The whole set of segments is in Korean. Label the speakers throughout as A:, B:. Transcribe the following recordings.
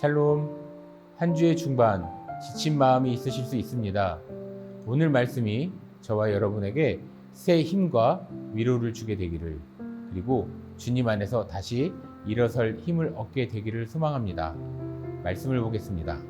A: 샬롬 한 주의 중반 지친 마음이 있으실 수 있습니다. 오늘 말씀이 저와 여러분에게 새 힘과 위로를 주게 되기를 그리고 주님 안에서 다시 일어설 힘을 얻게 되기를 소망합니다. 말씀을 보겠습니다.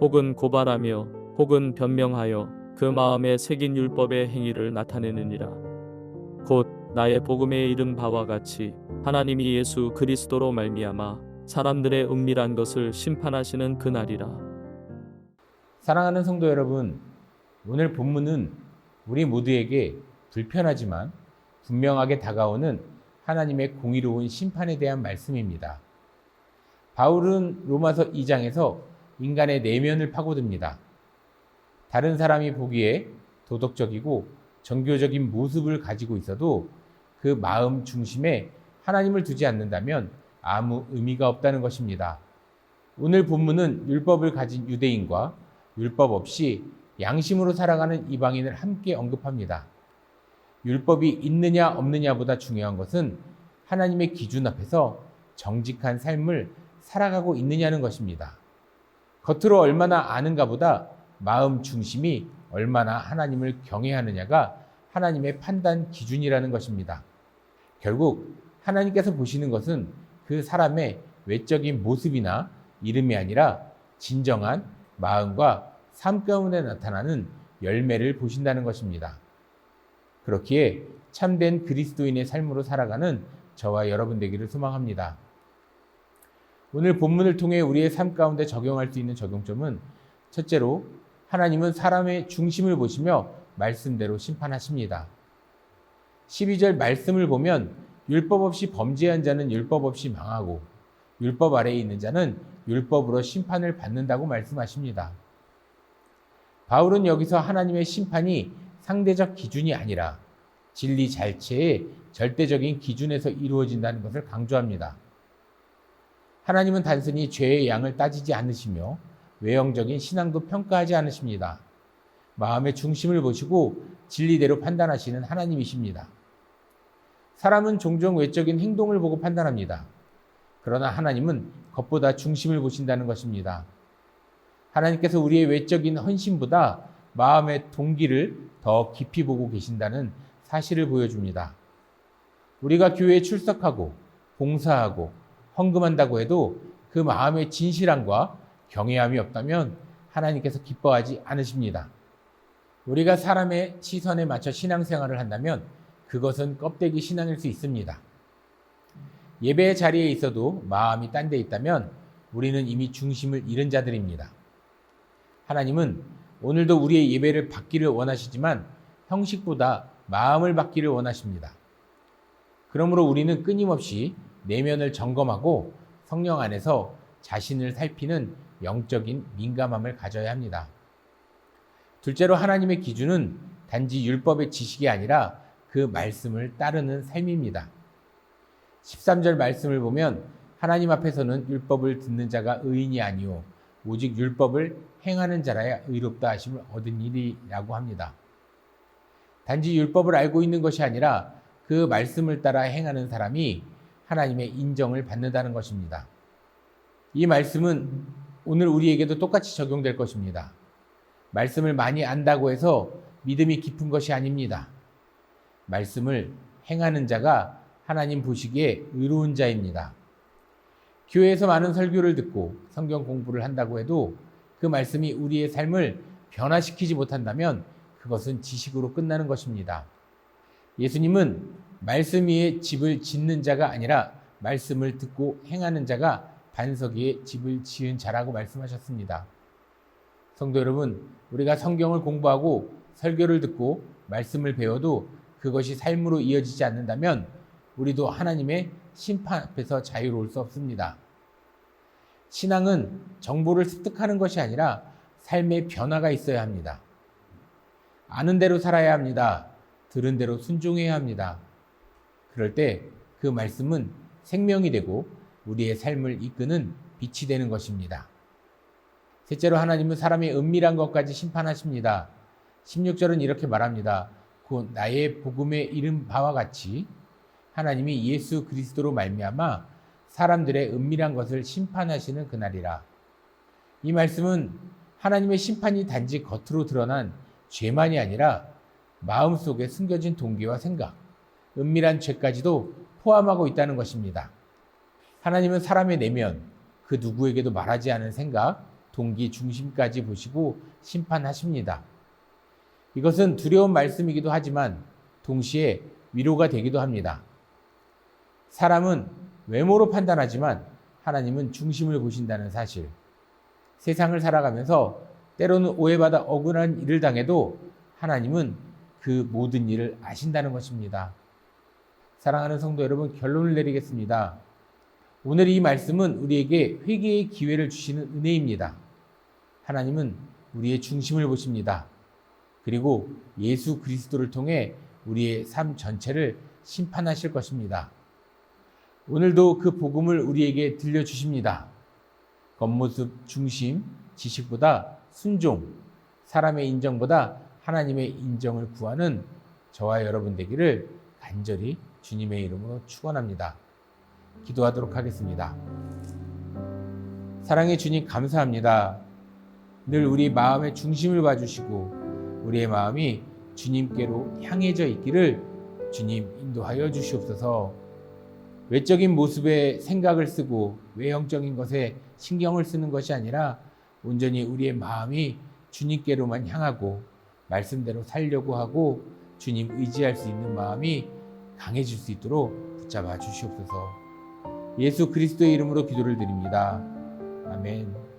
B: 혹은 고발하며 혹은 변명하여 그 마음에 새긴 율법의 행위를 나타내느니라. 곧 나의 복음에 이른 바와 같이 하나님이 예수 그리스도로 말미암아 사람들의 은밀한 것을 심판하시는 그날이라.
A: 사랑하는 성도 여러분, 오늘 본문은 우리 모두에게 불편하지만 분명하게 다가오는 하나님의 공의로운 심판에 대한 말씀입니다. 바울은 로마서 2장에서 인간의 내면을 파고듭니다. 다른 사람이 보기에 도덕적이고 정교적인 모습을 가지고 있어도 그 마음 중심에 하나님을 두지 않는다면 아무 의미가 없다는 것입니다. 오늘 본문은 율법을 가진 유대인과 율법 없이 양심으로 살아가는 이방인을 함께 언급합니다. 율법이 있느냐 없느냐보다 중요한 것은 하나님의 기준 앞에서 정직한 삶을 살아가고 있느냐는 것입니다. 겉으로 얼마나 아는가 보다 마음 중심이 얼마나 하나님을 경외하느냐가 하나님의 판단 기준이라는 것입니다. 결국 하나님께서 보시는 것은 그 사람의 외적인 모습이나 이름이 아니라 진정한 마음과 삶 가운데 나타나는 열매를 보신다는 것입니다. 그렇기에 참된 그리스도인의 삶으로 살아가는 저와 여러분 되기를 소망합니다. 오늘 본문을 통해 우리의 삶 가운데 적용할 수 있는 적용점은 첫째로 하나님은 사람의 중심을 보시며 말씀대로 심판하십니다. 12절 말씀을 보면 율법 없이 범죄한 자는 율법 없이 망하고 율법 아래에 있는 자는 율법으로 심판을 받는다고 말씀하십니다. 바울은 여기서 하나님의 심판이 상대적 기준이 아니라 진리 자체의 절대적인 기준에서 이루어진다는 것을 강조합니다. 하나님은 단순히 죄의 양을 따지지 않으시며 외형적인 신앙도 평가하지 않으십니다. 마음의 중심을 보시고 진리대로 판단하시는 하나님이십니다. 사람은 종종 외적인 행동을 보고 판단합니다. 그러나 하나님은 겉보다 중심을 보신다는 것입니다. 하나님께서 우리의 외적인 헌신보다 마음의 동기를 더 깊이 보고 계신다는 사실을 보여줍니다. 우리가 교회에 출석하고 봉사하고 헌금한다고 해도 그 마음의 진실함과 경외함이 없다면 하나님께서 기뻐하지 않으십니다. 우리가 사람의 시선에 맞춰 신앙생활을 한다면 그것은 껍데기 신앙일 수 있습니다. 예배 자리에 있어도 마음이 딴 데 있다면 우리는 이미 중심을 잃은 자들입니다. 하나님은 오늘도 우리의 예배를 받기를 원하시지만 형식보다 마음을 받기를 원하십니다. 그러므로 우리는 끊임없이 내면을 점검하고 성령 안에서 자신을 살피는 영적인 민감함을 가져야 합니다. 둘째로 하나님의 기준은 단지 율법의 지식이 아니라 그 말씀을 따르는 삶입니다. 13절 말씀을 보면 하나님 앞에서는 율법을 듣는 자가 의인이 아니요 오직 율법을 행하는 자라야 의롭다 하심을 얻은 일이라고 합니다. 단지 율법을 알고 있는 것이 아니라 그 말씀을 따라 행하는 사람이 하나님의 인정을 받는다는 것입니다. 이 말씀은 오늘 우리에게도 똑같이 적용될 것입니다. 말씀을 많이 안다고 해서 믿음이 깊은 것이 아닙니다. 말씀을 행하는 자가 하나님 보시기에 의로운 자입니다. 교회에서 많은 설교를 듣고 성경 공부를 한다고 해도 그 말씀이 우리의 삶을 변화시키지 못한다면 그것은 지식으로 끝나는 것입니다. 예수님은 말씀 위에 집을 짓는 자가 아니라 말씀을 듣고 행하는 자가 반석 위에 집을 지은 자라고 말씀하셨습니다. 성도 여러분, 우리가 성경을 공부하고 설교를 듣고 말씀을 배워도 그것이 삶으로 이어지지 않는다면 우리도 하나님의 심판 앞에서 자유로울 수 없습니다. 신앙은 정보를 습득하는 것이 아니라 삶의 변화가 있어야 합니다. 아는 대로 살아야 합니다. 들은 대로 순종해야 합니다. 그럴 때 그 말씀은 생명이 되고 우리의 삶을 이끄는 빛이 되는 것입니다. 셋째로 하나님은 사람의 은밀한 것까지 심판하십니다. 16절은 이렇게 말합니다. 곧 나의 복음에 이른 바와 같이 하나님이 예수 그리스도로 말미암아 사람들의 은밀한 것을 심판하시는 그날이라. 이 말씀은 하나님의 심판이 단지 겉으로 드러난 죄만이 아니라 마음속에 숨겨진 동기와 생각, 은밀한 죄까지도 포함하고 있다는 것입니다. 하나님은 사람의 내면, 그 누구에게도 말하지 않은 생각, 동기 중심까지 보시고 심판하십니다. 이것은 두려운 말씀이기도 하지만 동시에 위로가 되기도 합니다. 사람은 외모로 판단하지만 하나님은 중심을 보신다는 사실. 세상을 살아가면서 때로는 오해받아 억울한 일을 당해도 하나님은 그 모든 일을 아신다는 것입니다. 사랑하는 성도 여러분, 결론을 내리겠습니다. 오늘 이 말씀은 우리에게 회개의 기회를 주시는 은혜입니다. 하나님은 우리의 중심을 보십니다. 그리고 예수 그리스도를 통해 우리의 삶 전체를 심판하실 것입니다. 오늘도 그 복음을 우리에게 들려주십니다. 겉모습 중심, 지식보다 순종, 사람의 인정보다 하나님의 인정을 구하는 저와 여러분 되기를 간절히 주님의 이름으로 축원합니다. 기도하도록 하겠습니다. 사랑의 주님 감사합니다. 늘 우리 마음의 중심을 봐주시고 우리의 마음이 주님께로 향해져 있기를 주님 인도하여 주시옵소서. 외적인 모습에 생각을 쓰고 외형적인 것에 신경을 쓰는 것이 아니라 온전히 우리의 마음이 주님께로만 향하고 말씀대로 살려고 하고 주님 의지할 수 있는 마음이 강해질 수 있도록 붙잡아 주시옵소서. 예수 그리스도의 이름으로 기도를 드립니다. 아멘.